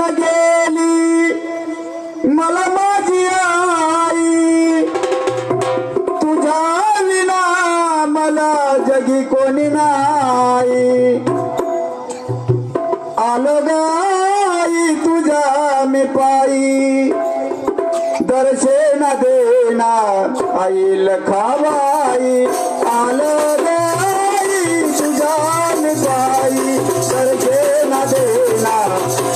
गेली. मला माझी आई. तुझ्या विना मला जगी कोणी नाही. आलो गाई तुझ्या मी पायी. दर्शन देना आई लखावाई आलो गाई तुझ्या मी पायी. दर्शन देना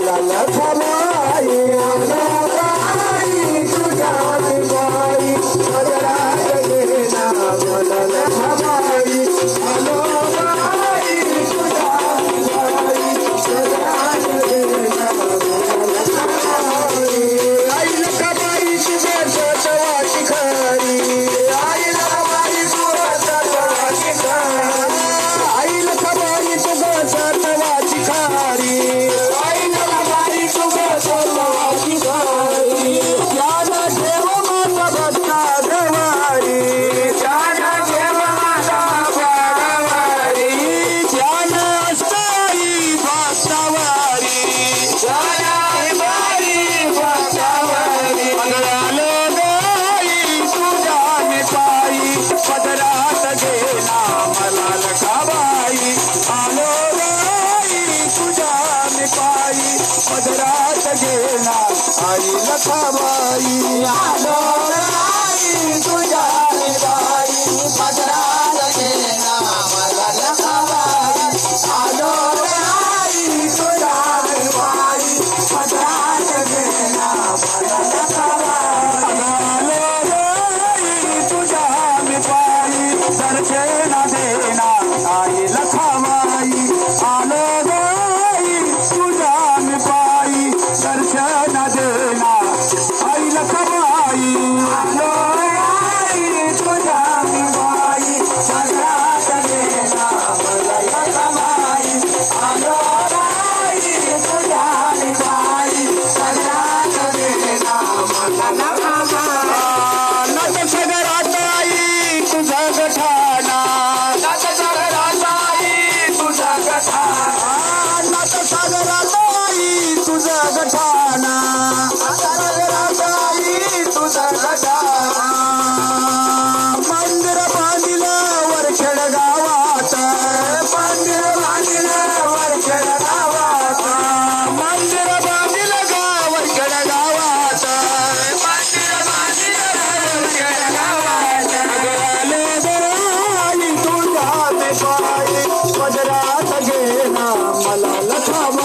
la la la. la Sabai, you. Come on.